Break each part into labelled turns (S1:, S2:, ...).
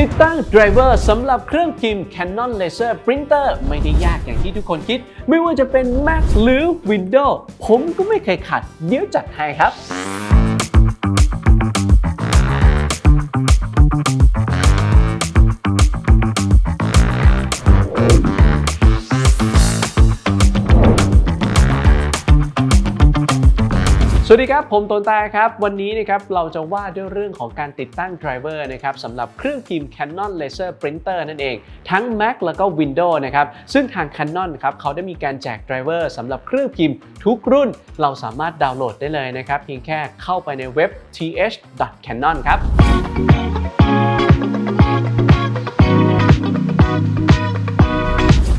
S1: ติดตั้งไดรเวอร์สำหรับเครื่องพิมพ์ Canon Laser Printer ไม่ได้ยากอย่างที่ทุกคนคิด ไม่ว่าจะเป็น Mac หรือ Windows ผมก็ไม่เคยขัด เดี๋ยวจัดให้ครับ สวัสดีครับ ผมตนตาครับ วันนี้นะครับเราจะว่าด้วยเรื่องของการติดตั้งไดรเวอร์นะครับสำหรับเครื่องพิมพ์ Canon Laser Printer นั่นเอง ทั้ง Mac แล้วก็ Windows นะครับซึ่งทาง Canon ครับเขาได้มีการแจกไดรเวอร์สำหรับเครื่องพิมพ์ทุกรุ่น เราสามารถดาวน์โหลดได้เลยนะครับเพียงแค่เข้าไปในเว็บ th.canon ครับ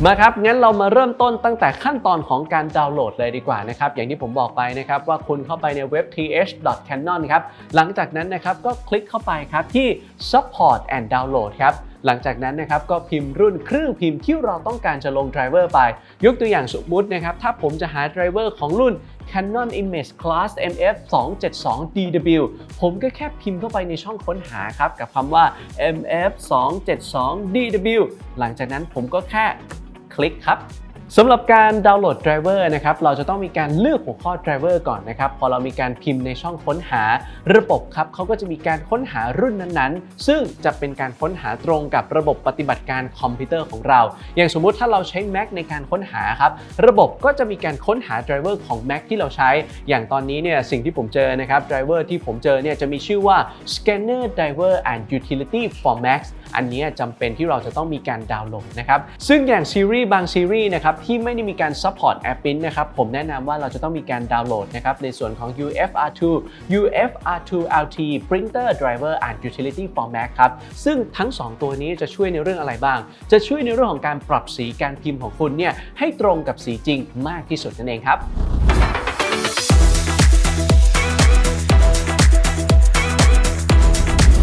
S1: มาครับ งั้นเรามาเริ่มต้นตั้งแต่ขั้นตอนของการดาวน์โหลดเลยดีกว่านะครับ อย่างที่ผมบอกไปนะครับว่าคุณเข้าไปในเว็บ th.canon ครับ หลังจากนั้นนะครับก็คลิกเข้าไปครับที่ support and download ครับหลังจากนั้นนะครับก็พิมพ์รุ่นเครื่องพิมพ์ที่เราต้องการจะลงไดรเวอร์ไป ยกตัวอย่างสมมุตินะครับ ถ้าผมจะหาไดรเวอร์ของรุ่น Canon Image Class MF 272 DW ผมก็แค่พิมพ์เข้าไปในช่องค้นหาครับ กับคำว่า MF 272 DW หลังจากนั้นผมก็แค่ คลิกครับสำหรับการดาวน์โหลดไดรเวอร์นะครับ เราจะต้องมีการเลือกหัวข้อไดรเวอร์ก่อนนะครับ พอเรามีการพิมพ์ในช่องค้นหาระบบครับเขาก็จะมีการค้นหารุ่นนั้นๆ ซึ่งจะเป็นการค้นหาตรงกับระบบปฏิบัติการคอมพิวเตอร์ของเรา อย่างสมมุติถ้าเราใช้ Mac ในการค้นหาครับ ระบบก็จะมีการค้นหาไดรเวอร์ของ Mac ที่เราใช้ อย่างตอนนี้เนี่ยสิ่งที่ผมเจอนะครับไดรเวอร์ที่ผมเจอเนี่ยจะมีชื่อว่า Scanner Driver and Utility for Mac อันนี้จำเป็นที่เราจะต้องมีการดาวน์โหลดนะครับ ซึ่งอย่างซีรีส์บางซีรีส์นะครับที่ไม่ได้มีการ support App Print นะครับผมแนะนำว่าเราจะต้องมีการดาวน์โหลดนะครับในส่วนของ UFR2 UFR2 LT Printer Driver and Utility for Mac ครับ ซึ่งทั้ง 2 ตัวนี้จะช่วยในเรื่องอะไรบ้าง จะช่วยในเรื่องของการปรับสีการพิมพ์ของคุณเนี่ยให้ตรงกับสีจริงมากที่สุดนั่นเองครับ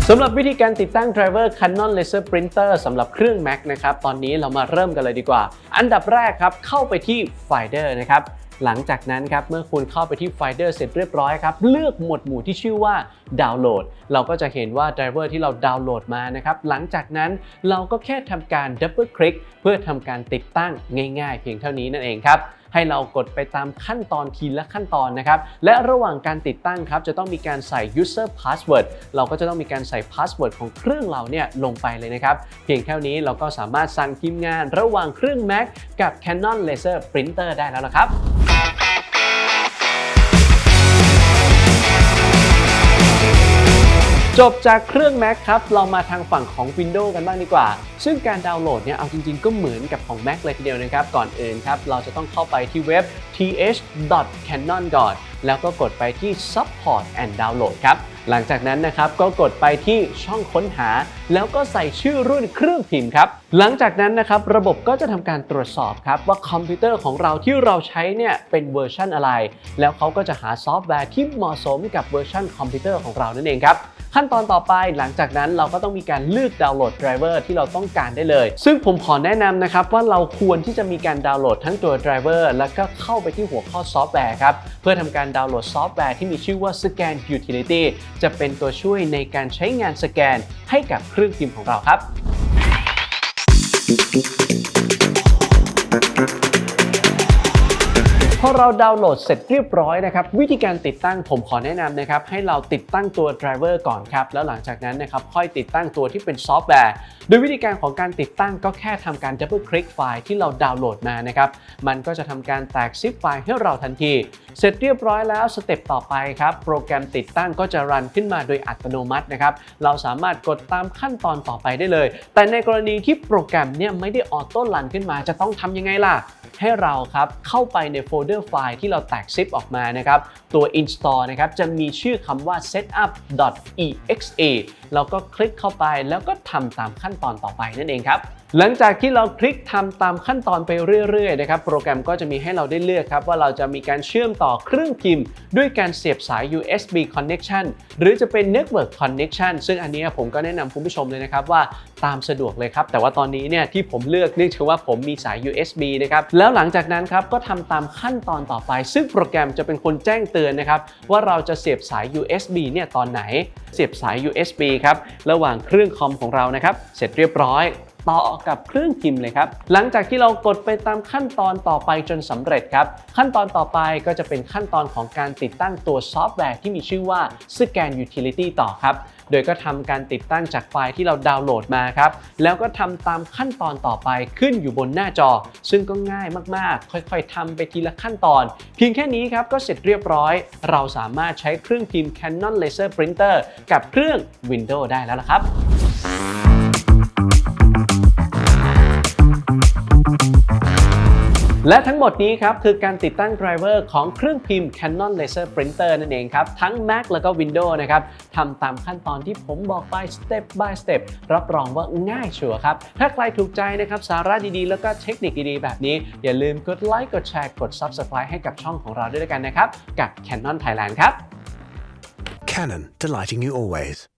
S1: สำหรับวิธีการติดตั้ง driver Canon Laser Printer สำหรับเครื่อง Mac นะครับ ตอนนี้เรามาเริ่มกันเลยดีกว่า อันดับแรกครับ เข้าไปที่ Finder นะครับ หลังจากนั้นครับเมื่อคุณเข้าไปที่ Finder เสร็จเรียบร้อยครับเลือกหมวดหมู่ที่ชื่อว่าดาวน์โหลด เราก็จะเห็นว่าไดรเวอร์ที่เราดาวน์โหลดมานะครับหลังจากนั้นเราก็แค่ทำการดับเบิลคลิกเพื่อทำการติดตั้งง่ายๆ เพียงเท่านี้นั่นเองครับให้เรากดไปตามขั้นตอนทีละขั้นตอนนะครับ และระหว่างการติดตั้งครับ จะต้องมีการใส่ user password เราก็จะต้องมีการใส่ password ของเครื่องเราเนี่ยลงไปเลยนะครับ เพียงแค่นี้เราก็สามารถสั่งพิมงาน ระหว่างเครื่อง Mac กับ Canon Laser Printer ได้แล้วละครับ จบจากเครื่อง Mac ครับ เรามาทางฝั่งของ Windows กันบ้างดีกว่า ซึ่งการดาวน์โหลดเนี่ย เอาจริงๆ ก็เหมือนกับของ Mac เลยทีเดียวนะครับ ก่อนอื่นครับ เราจะต้องเข้าไปที่เว็บ th.canon ก่อน แล้วก็กดไปที่ support and download ครับ หลังจากนั้นนะครับ ก็กดไปที่ช่องค้นหา แล้วก็ใส่ชื่อรุ่นเครื่องพิมพ์ครับ หลังจากนั้นนะครับ ระบบก็จะทำการตรวจสอบครับว่าคอมพิวเตอร์ของเราที่เราใช้เนี่ยเป็นเวอร์ชันอะไร แล้วเขาก็จะหาซอฟต์แวร์ที่เหมาะสมกับเวอร์ชันคอมพิวเตอร์ของเรานั่นเองครับ ขั้นตอนต่อไปหลังจากนั้นเราก็ต้องมีการเลือกดาวน์โหลดไดรเวอร์ที่เราต้องการได้เลย ซึ่งผมขอแนะนำนะครับว่าเราควรที่จะมีการดาวน์โหลดทั้งตัวไดรเวอร์แล้วก็เข้าไปที่หัวข้อซอฟต์แวร์ครับเพื่อทำการดาวน์โหลดซอฟต์แวร์ที่มีชื่อว่า Scan Utility จะเป็นตัวช่วยในการใช้งานสแกนให้กับเครื่องพิมพ์ของเราครับ อเราดาวน์โหลดเสร็จเรียบร้อยนะครับวิธีการติดตั้งผมขอแนะนำนะครับให้เราติดตั้งตัวไดรเวอร์ก่อนครับแล้วหลังจากนั้นนะครับค่อยติดตั้งตัวที่เป็นซอฟต์แวร์ โดยวิธีการของการติดตั้งก็แค่ทำการดับเบิลคลิกไฟล์ที่เราดาวน์โหลดมานะครับมันก็จะทำการแตกซิปไฟล์ให้เราทันที เสร็จเรียบร้อยแล้วสเต็ปต่อไปครับโปรแกรมติดตั้งก็จะรันขึ้นมาโดยอัตโนมัตินะครับเราสามารถกดตามขั้นตอนต่อไปได้เลย แต่ในกรณีที่โปรแกรมเนี่ยไม่ได้ออโต้รันขึ้นมาจะต้องทำยังไงล่ะ ให้เราครับเข้าไปในโฟลเดอร์ไฟล์ที่เราแตกซิปออกมานะครับ ตัว install นะครับจะมีชื่อคำว่า setup.exe เราก็คลิกเข้าไปแล้วก็ทำตามขั้นตอนต่อไปนั่นเองครับ หลังจากที่เราคลิกทำตามขั้นตอนไปเรื่อยๆนะครับโปรแกรมก็จะมีให้เราได้เลือกครับว่าเราจะมีการเชื่อมต่อเครื่องพิมพ์ ด้วยการเสียบสาย USB connection หรือจะเป็น network connection ซึ่งอันนี้ผมก็แนะนำคุณผู้ชมเลยนะครับว่าตามสะดวกเลยครับ แต่ว่าตอนนี้เนี่ยที่ผมเลือกเนื่องจากว่าผมมีสาย USB นะครับแล้วหลังจากนั้นครับก็ทำตามขั้นตอนต่อไป ซึ่งโปรแกรมจะเป็นคนแจ้งเตือนนะครับว่าเราจะเสียบสาย USB เนี่ยตอนไหน เสียบสาย USB ครับระหว่างเครื่องคอมของเรานะครับเสร็จเรียบร้อยต่อกับเครื่องพิมพ์เลยครับ หลังจากที่เรากดไปตามขั้นตอนต่อไปจนสำเร็จครับ ขั้นตอนต่อไปก็จะเป็นขั้นตอนของการติดตั้งตัวซอฟต์แวร์ที่มีชื่อว่า Scan Utility ต่อครับ โดยก็ทำการติดตั้งจากไฟล์ที่เราดาวน์โหลดมาครับ แล้วก็ทำตามขั้นตอนต่อไปขึ้นอยู่บนหน้าจอ ซึ่งก็ง่ายมากๆ ค่อยๆทำไปทีละขั้นตอน เพียงแค่นี้ครับก็เสร็จเรียบร้อย เราสามารถใช้เครื่องพิมพ์ Canon Laser Printer กับเครื่อง Windows ได้แล้วละครับ และทั้งหมดนี้ครับคือการติดตั้งไดรเวอร์ของเครื่องพิมพ์ Canon Laser Printer นั่นเองครับ ทั้ง Mac แล้วก็ Windows นะครับทำตามขั้นตอนที่ผมบอกไป step by step รับรองว่าง่ายชัวร์ครับ ถ้าใครถูกใจนะครับสาระดีๆ แล้วก็เทคนิคดีๆ แบบนี้ อย่าลืมกดไลค์กดแชร์กด Subscribe ให้กับช่องของเราด้วยกันนะครับ กับ Canon Thailand ครับ
S2: Canon, delighting you always.